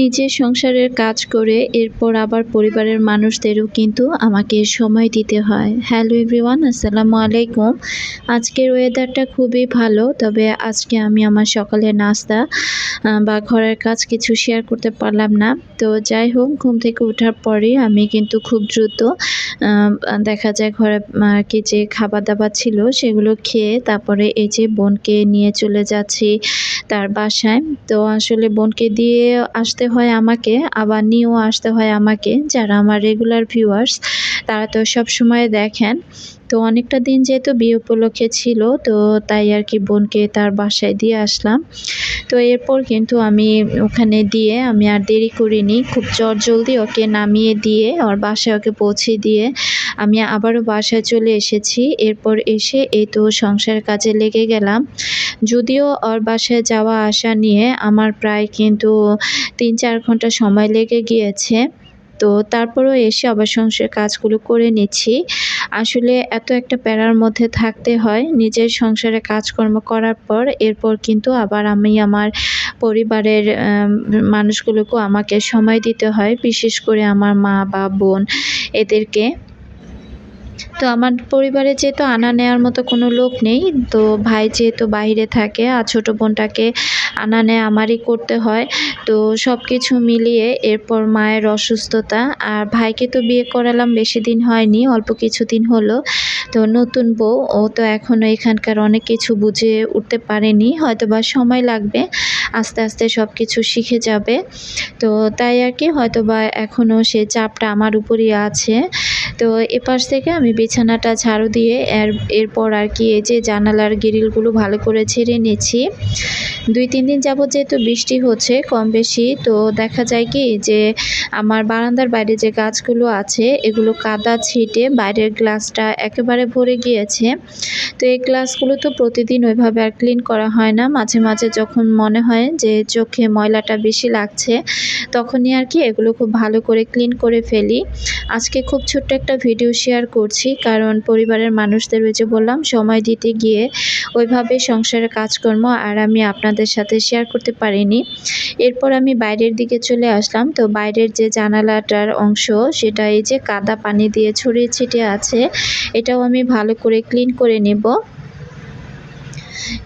নিজের সংসারের কাজ করে, এরপর আবার পরিবারের মানুষদেরও কিন্তু আমাকে সময় দিতে হয়। হ্যালো এভরিওয়ান আসসালামু আলাইকুম। আজকের ওয়েদারটা খুবই ভালো, তবে আজকে আমি আমার সকালের নাস্তা বা ঘরের কাজ কিছু শেয়ার করতে পারলাম না। তো যাই হোক, ঘুম থেকে ওঠার পরে আমি কিন্তু খুব দ্রুত দেখা যায় ঘরে আর কি যে খাবার দাবার ছিল সেগুলো খেয়ে তারপরে এই যে বোনকে নিয়ে চলে যাচ্ছি তার বাসায়। তো আসলে বোনকে দিয়ে আসতে হয় আমাকে, আবার নিয়েও আসতে হয় আমাকে, যারা আমার রেগুলার ভিউয়ার্স তারা তো সব সময় দেখেন। তো অনেকটা দিন যেহেতু বিয়ে উপলক্ষে ছিল, তো তাই আর কি বোনকে তার বাসায় দিয়ে আসলাম। তো এরপর কিন্তু আমি ওখানে দিয়ে আমি আর দেরি করিনি, খুব চট জলদি ওকে নামিয়ে দিয়ে, ওর বাসায় ওকে পৌঁছে দিয়ে আমি আবারও বাসায় চলে এসেছি। এরপর এসে এই তো সংসার কাজে লেগে গেলাম। যদিও ওর বাসায় যাওয়া আসা নিয়ে আমার প্রায় কিন্তু তিন চার ঘণ্টা সময় লেগে গিয়েছে। তো তারপরেও এসে আবার সংসারের কাজগুলো করে নিচ্ছি। আসলে এত একটা প্যারার মধ্যে থাকতে হয়, নিজের সংসারে কাজকর্ম করার পর এরপর কিন্তু আবার আমি আমার পরিবারের মানুষগুলোকেও আমাকে সময় দিতে হয়, বিশেষ করে আমার মা বা বোন এদেরকে। তো আমার পরিবারে যেহেতু আনা নেওয়ার মতো কোনো লোক নেই, তো ভাই যেহেতু বাইরে থাকে আর ছোটো বোনটাকে আনা নেওয়া আমারই করতে হয়, তো সব কিছু মিলিয়ে এরপর মায়ের অসুস্থতা আর ভাইকে তো বিয়ে করালাম বেশি দিন হয়নি, অল্প কিছু দিন হলো, তো নতুন বউ, ও তো এখনও এখানকার অনেক কিছু বুঝে উঠতে পারেনি হয়তো বা সময় লাগবে, আস্তে আস্তে সব কিছু শিখে যাবে, তো তাই আর কি হয়তো বা এখনও সে চাপটা আমার উপরই আছে তো এপাশ থেকে আমি বিছানাটা ঝাড়ু দিয়ে এর, এরপর আর কি এই যে জানালার গ্রিলগুলো ভালো করে ছেড়ে নিচ্ছি। দুই, তিন দিন যাবত যেহেতু বৃষ্টি হচ্ছে কম বেশি, তো দেখা যায় কি যে আমার বারান্দার বাইরে যে গাছগুলো আছে, এগুলো কাদা ছিটে বাইরের গ্লাসটা একেবারে ভরে গিয়েছে। তো এই গ্লাসগুলো তো প্রতিদিন ওইভাবে আর ক্লিন করা হয় না। মাঝে মাঝে যখন মনে হয় যে চোখে ময়লাটা বেশি লাগছে, তখনই আর কি এগুলো খুব ভালো করে ক্লিন করে ফেলি। আজকে খুব ছোট্ট একটা ভিডিও শেয়ার করছি, কারণ পরিবারের মানুষদের ওই যে বললাম, সময় দিতে গিয়ে ওইভাবে সংসারের কাজকর্ম আর আমি আপনাদের সাথে শেয়ার করতে পারিনি। এরপর আমি বাইরের দিকে চলে আসলাম। তো বাইরের যে জানালাটার অংশ, সেটা এই যে কাদা পানি দিয়ে ছড়িয়ে ছিটিয়ে আছে, এটাও আমি ভালো করে ক্লিন করে নেব।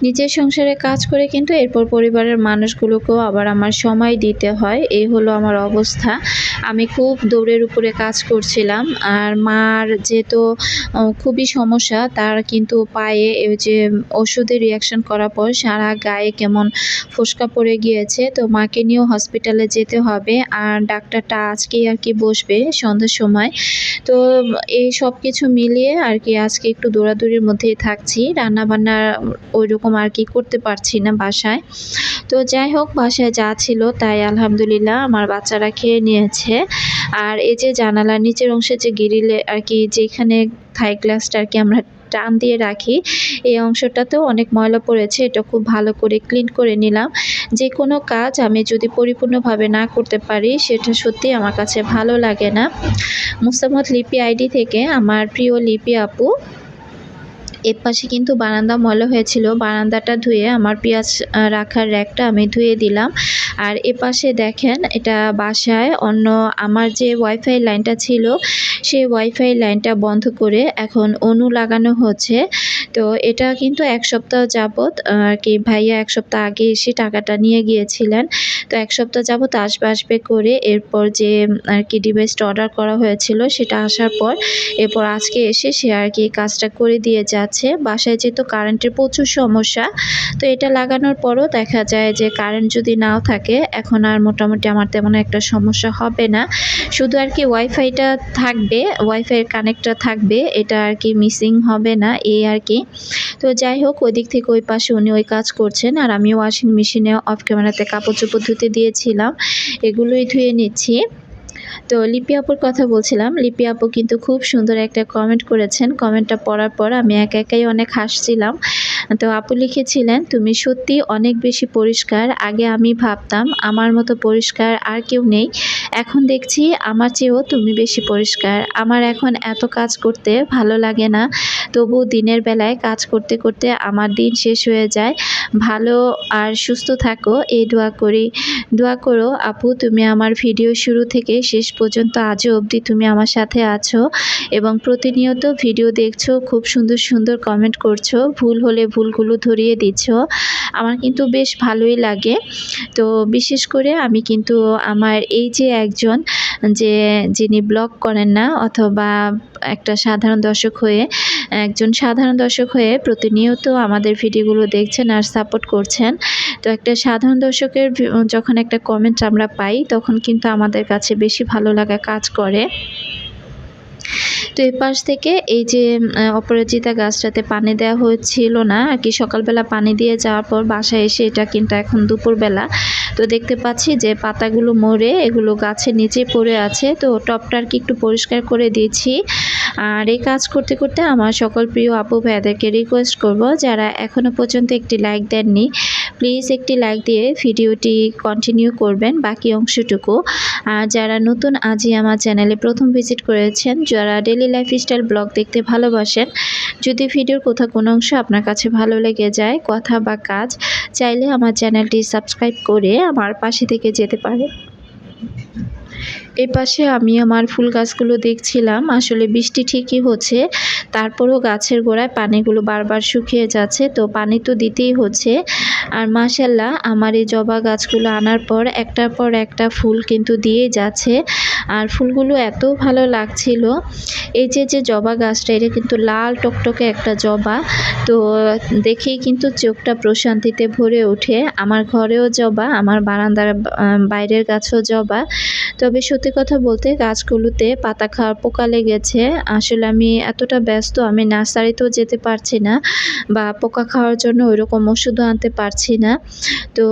নিজের সংসারে কাজ করে কিন্তু এরপর পরিবারের মানুষগুলোকেও আবার আমার সময় দিতে হয়। এই হলো আমার অবস্থা। আমি খুব দৌড়ের উপরে কাজ করছিলাম। আর মার যেহেতু খুবই সমস্যা, তার কিন্তু পায়ে যে ওষুধের রিয়াকশন করার পর সারা গায়ে কেমন ফোসকা পড়ে গিয়েছে। তো মাকে নিয়েও হসপিটালে যেতে হবে। আর ডাক্তারটা আজকেই আর কি বসবে সন্ধ্যার সময়। তো এই সব কিছু মিলিয়ে আর কি আজকে একটু দৌড়াদৌড়ির মধ্যেই থাকছি। রান্না বান্না ওই রকম আর কি করতে পারছি না বাসায়। তো যাই হোক, বাসায় যা ছিল তাই আলহামদুলিল্লাহ আমার বাচ্চারা খেয়ে নিয়েছে। আর এই যে জানালার নিচের অংশে যে গিরিলে আর কি যেখানে থাই গ্লাসটা আর কি আমরা টান দিয়ে রাখি, এই অংশটাতেও অনেক ময়লা পড়েছে। এটা খুব ভালো করে ক্লিন করে নিলাম। যে কোনো কাজ আমি যদি পরিপূর্ণভাবে না করতে পারি, সেটা সত্যি আমার কাছে ভালো লাগে না। মুস্তামত লিপি আইডি থেকে আমার প্রিয় লিপি আপু এর পাশে কিন্তু বারান্দা ময়লা হয়েছিল। বারান্দাটা ধুয়ে আমার পেঁয়াজ রাখার র্যাকটা আমি ধুয়ে দিলাম। আর এ পাশে দেখেন, এটা বাসায় অন্য আমার যে ওয়াইফাই লাইনটা ছিল, সেই ওয়াইফাই লাইনটা বন্ধ করে এখন অনু লাগানো হচ্ছে। তো এটা কিন্তু এক সপ্তাহ যাবৎ আর কি ভাইয়া এক সপ্তাহ আগে এসে টাকাটা নিয়ে গিয়েছিলেন। তো এক সপ্তাহ যাবৎ আসবে আসবে করে এরপর যে, আর কি ডিভাইসটা অর্ডার করা হয়েছিল, সেটা আসার পর এরপর আজকে এসে সে আর কি কাজটা করে দিয়ে যাচ্ছে। বাসায় যেহেতু কারেন্টের প্রচুর সমস্যা, তো এটা লাগানোর পরও দেখা যায় যে কারেন্ট যদি নাও থাকে, এখন আর মোটামুটি আমার তেমন একটা সমস্যা হবে না। শুধু আর কি ওয়াইফাইটা থাকবে ওয়াইফাইয়ের কানেক্টটা থাকবে, এটা আর কি মিসিং হবে না, এই আর কি। তো যাই হোক, ওই দিক থেকে ওই পাশে উনি ওই কাজ করছেন, আর আমি ওয়াশিং মেশিনে অফ ক্যামেরাতে কাপড় চোপড় ধুতে দিয়েছিলাম, এগুলোই ধুয়ে নিচ্ছি। তো লিপি আপুর কথা বলছিলাম। লিপি আপু কিন্তু খুব সুন্দর একটা কমেন্ট করেছেন। কমেন্টটা পড়ার পর আমি একা একাই অনেক হাসছিলাম। তো আপু লিখেছিলেন, তুমি সত্যি অনেক বেশি পরিষ্কার। আগে আমি ভাবতাম আমার মতো পরিষ্কার আর কেউ নেই। এখন দেখছি আমার চেয়েও তুমি বেশি পরিষ্কার। আমার এখন এত কাজ করতে ভালো লাগে না। তবু দিনের বেলায় কাজ করতে করতে আমার দিন শেষ হয়ে যায়। ভালো আর সুস্থ থাকো। এই দোয়া করি। দোয়া করো, আপু, তুমি আমার ভিডিও শুরু থেকে শেষ পর্যন্ত আজও অবধি তুমি আমার সাথে আছো এবং প্রতিনিয়ত ভিডিও দেখছ, খুব সুন্দর সুন্দর কমেন্ট করছ। ভুল হলে ভুলগুলো ধরিয়ে দিচ্ছ। আমার কিন্তু বেশ ভালোই লাগে। তো বিশেষ করে আমি কিন্তু আমার এই যে একজন যে যিনি ব্লগ করেন না, অথবা একটা সাধারণ দর্শক হয়ে, একজন সাধারণ দর্শক হয়ে প্রতিনিয়ত আমাদের ভিডিওগুলো দেখছেন আর সাপোর্ট করছেন। তো একটা সাধারণ দর্শকের যখন একটা কমেন্ট আমরা পাই, তখন কিন্তু আমাদের কাছে বেশি ভালো লাগা কাজ করে। তো এ পাশ থেকে এই যে অপরাজিতা গাছটাতে পানি দেওয়া হয়েছিল না, আর কি সকালবেলা পানি দিয়ে যাওয়ার পর বাসায় এসে এটা কিন্তু এখন দুপুরবেলা। তো দেখতে পাচ্ছি যে পাতাগুলো মরে, এগুলো গাছের নিচে পড়ে আছে, তো টপটা আর কি একটু পরিষ্কার করে দিয়েছি। আর এই কাজ করতে করতে আমার সকল প্রিয় আপু ভাইয়াদেরকে রিকোয়েস্ট করব, যারা এখনও পর্যন্ত একটি লাইক দেননি প্লিজ একটি লাইক দিয়ে ভিডিওটি কন্টিনিউ করবেন বাকি অংশটুকু। আর যারা নতুন আজই আমার চ্যানেলে প্রথম ভিজিট করেছেন, যারা ডেলি লাইফস্টাইল ব্লগ দেখতে ভালোবাসেন, যদি ভিডিওর কোথাও কোনো অংশ আপনার কাছে ভালো লেগে যায়, কথা বা কাজ, চাইলে আমার চ্যানেলটি সাবস্ক্রাইব করে আমার পাশে থেকে যেতে পারে এই পাশে আমি আমার ফুল গাছগুলো দেখছিলাম। আসলে বৃষ্টি ঠিকই হচ্ছে। তারপরেও গাছের গোড়ায় পানিগুলো বারবার শুকিয়ে যাচ্ছে, তো পানি তো দিতেই হচ্ছে। আর মাসাল্লাহ আমার এই জবা গাছগুলো আনার পর একটার পর একটা ফুল কিন্তু দিয়ে যাচ্ছে। আর ফুলগুলো এত ভালো লাগছিল। এই যে যে জবা গাছটা, এটা কিন্তু লাল টকটকে একটা জবা। তো দেখেই কিন্তু চোখটা প্রশান্তিতে ভরে ওঠে। আমার ঘরেও জবা, আমার বারান্দার বাইরের গাছও জবা। তবে সত্যি কথা বলতে গাছগুলোতে পাতা খাওয়ার পোকা লেগেছে। আসলে আমি এতটা ব্যস্ত, আমি নার্সারিতেও যেতে পারছি না বা পোকা খাওয়ার জন্য ওইরকম ওষুধও আনতে পারছি না। তো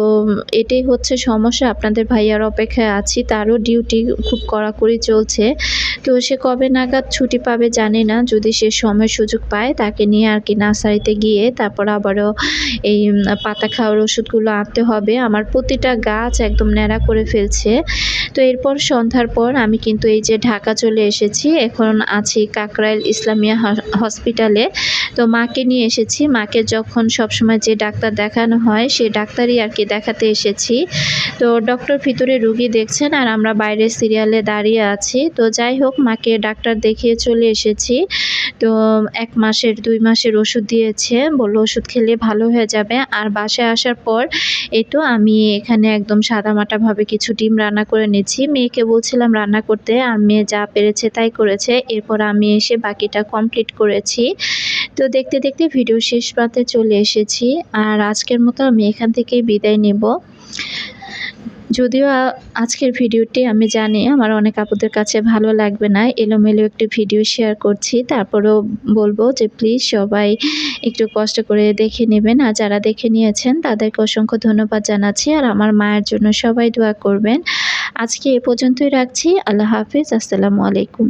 এটাই হচ্ছে সমস্যা, আপনাদের ভাইয়ার অপেক্ষায় আছি, তারও ডিউটি খুব কড়াকড়ি চলছে। তো সে কবে নাগাদ ছুটি পাবে জানি না, যদি সে সময় সুযোগ পায় তাকে নিয়ে আর কি নার্সারিতে গিয়ে তারপর আবারও এই পাতা খাওয়ার ওষুধগুলো আনতে হবে। আমার প্রতিটা গাছ একদম ন্যাড়া করে ফেলছে। তো এরপর সন্ধ্যার পর আমি কিন্তু এই যে ঢাকা চলে এসেছি। এখন আছি কাকরাইল ইসলামিয়া হসপিটালে। তো মাকে নিয়ে এসেছি। মাকে যখন সবসময় যে ডাক্তার দেখানো হয়, সে ডাক্তারই আর কি দেখাতে এসেছি। তো ডক্টর ভিতরে রুগী দেখছেন আর আমরা বাইরের সিরিয়ালে দাঁড়িয়ে আছি। তো যাই হোক, মাকে ডাক্তার দেখিয়ে চলে এসেছি। তো এক মাসের, দুই মাসের ওষুধ দিয়েছে। বলল, ওষুধ খেলে ভালো হয়ে যাবে। আর বাসায় আসার পর এই তো আমি এখানে একদম সাদামাটাভাবে কিছু ডিম রান্না করে নিচ্ছি। মেয়েকে বলছিলাম রান্না করতে, আর মেয়ে যা পেরেছে তাই করেছে। এরপর আমি এসে বাকিটা কমপ্লিট করেছি। তো দেখতে দেখতে ভিডিও শেষ পাতে চলে এসেছি। আর আজকের মতো আমি এখান থেকে বিদায় নেব। যদিও আজকের ভিডিওটি আমি জানি আমার অনেক আপুদের কাছে ভালো লাগবে না, এলোমেলো একটি ভিডিও শেয়ার করছি। তারপরেও বলব যে প্লিজ সবাই একটু কষ্ট করে দেখে নেবেন আর যারা দেখে নিয়েছেন তাদেরকে অসংখ্য ধন্যবাদ জানাচ্ছি আর আমার মায়ের জন্য সবাই দোয়া করবেন। আজকে এ পর্যন্তই রাখছি, আল্লাহ হাফিজ, আসসালামু আলাইকুম।